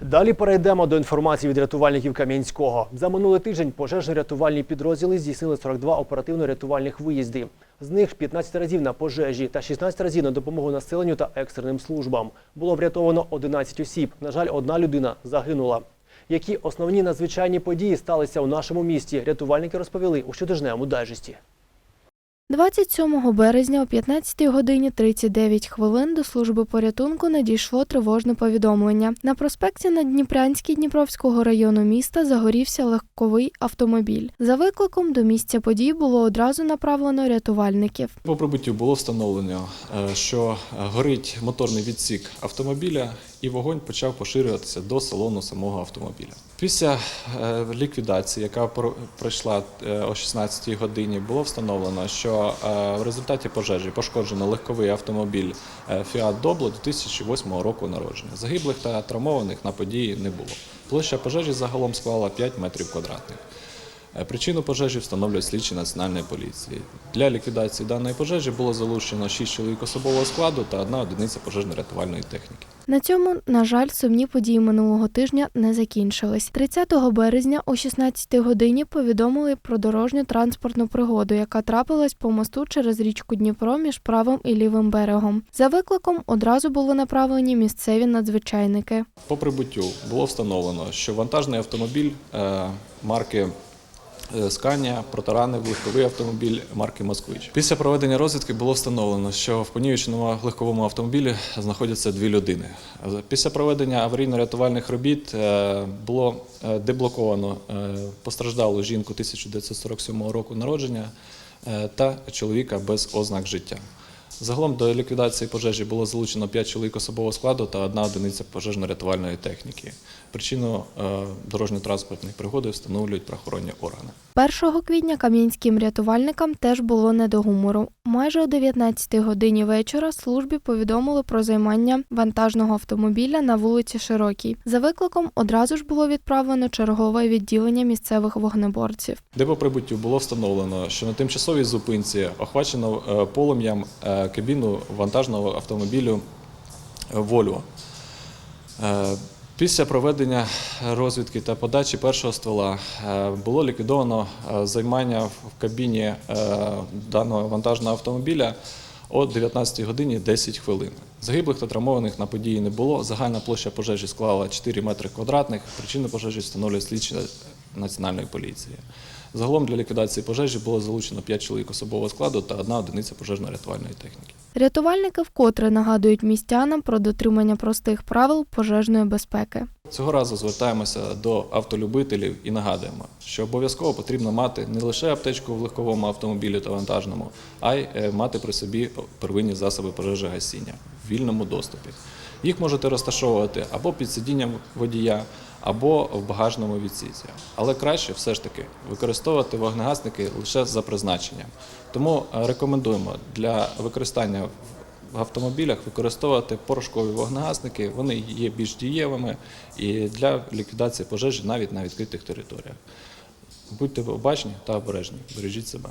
Далі перейдемо до інформації від рятувальників Кам'янського. За минулий тиждень пожежно-рятувальні підрозділи здійснили 42 оперативно-рятувальних виїзди. З них 15 разів на пожежі та 16 разів на допомогу населенню та екстреним службам. Було врятовано 11 осіб. На жаль, одна людина загинула. Які основні надзвичайні події сталися у нашому місті? Рятувальники розповіли у щотижневому дайджесті. 27 березня о 15 годині 39 хвилин до служби порятунку надійшло тривожне повідомлення. На проспекті на Дніпрянській Дніпровського району міста загорівся легковий автомобіль. За викликом до місця подій було одразу направлено рятувальників. По прибуттю було встановлено, е, що горить моторний відсік автомобіля, і вогонь почав поширюватися до салону самого автомобіля. Після е, ліквідації, яка пройшла е, о 16-й годині, було встановлено, що е, в результаті пожежі пошкоджено легковий автомобіль Fiat Doblo 2008 року народження. Загиблих та травмованих на події не було. Площа пожежі загалом склала 5 метрів квадратних. Причину пожежі встановлюють слідчі національної поліції. Для ліквідації даної пожежі було залучено 6 чоловік особового складу та одна одиниця пожежно-рятувальної техніки. На цьому, на жаль, сумні події минулого тижня не закінчились. 30 березня о 16 годині повідомили про дорожню транспортну пригоду, яка трапилась по мосту через річку Дніпро між правим і лівим берегом. За викликом одразу були направлені місцеві надзвичайники. По прибуттю було встановлено, що вантажний автомобіль е, марки Сканія протаранив легковий автомобіль марки Москвич. Після проведення розвідки було встановлено, що в понівеченому легковому автомобілі знаходяться дві людини. Після проведення аварійно-рятувальних робіт е, було е, деблоковано е, постраждалу жінку 1947 року народження е, та чоловіка без ознак життя. Загалом до ліквідації пожежі було залучено 5 чоловік особового складу та одна одиниця пожежно-рятувальної техніки. Причину е, дорожньо-транспортної пригоди встановлюють правоохоронні органи. 1 квітня кам'янським рятувальникам теж було не до гумору. Майже о 19 годині вечора службі повідомили про займання вантажного автомобіля на вулиці Широкій. За викликом одразу ж було відправлено чергове відділення місцевих вогнеборців. Де по прибуттю було встановлено, що на тимчасовій зупинці охвачено е, полум'ям е, кабіну вантажного автомобілю Volvo. Е, Після проведення розвідки та подачі першого ствола е, було ліквідовано е, займання в кабіні даного вантажного автомобіля о 19 годині 10 хвилин. Загиблих та травмованих на події не було. Загальна площа пожежі склала 4 метри квадратних. Причину пожежі встановлює слідчі національної поліції. Загалом для ліквідації пожежі було залучено 5 чоловік особового складу та одна одиниця пожежно-рятувальної техніки. Рятувальники вкотре нагадують містянам про дотримання простих правил пожежної безпеки. Цього разу звертаємося до автолюбителів і нагадуємо, що обов'язково потрібно мати не лише аптечку в легковому автомобілі та вантажному, а й е, мати при собі первинні засоби пожежогасіння в вільному доступі. Їх можете розташовувати або під сидінням водія, або в багажному відсіці. Але краще все ж таки використовувати вогнегасники лише за призначенням. Тому е, рекомендуємо для використання в автомобілях використовувати порошкові вогнегасники. Вони є більш дієвими і для ліквідації пожежі навіть на відкритих територіях. Будьте обачні та обережні, бережіть себе.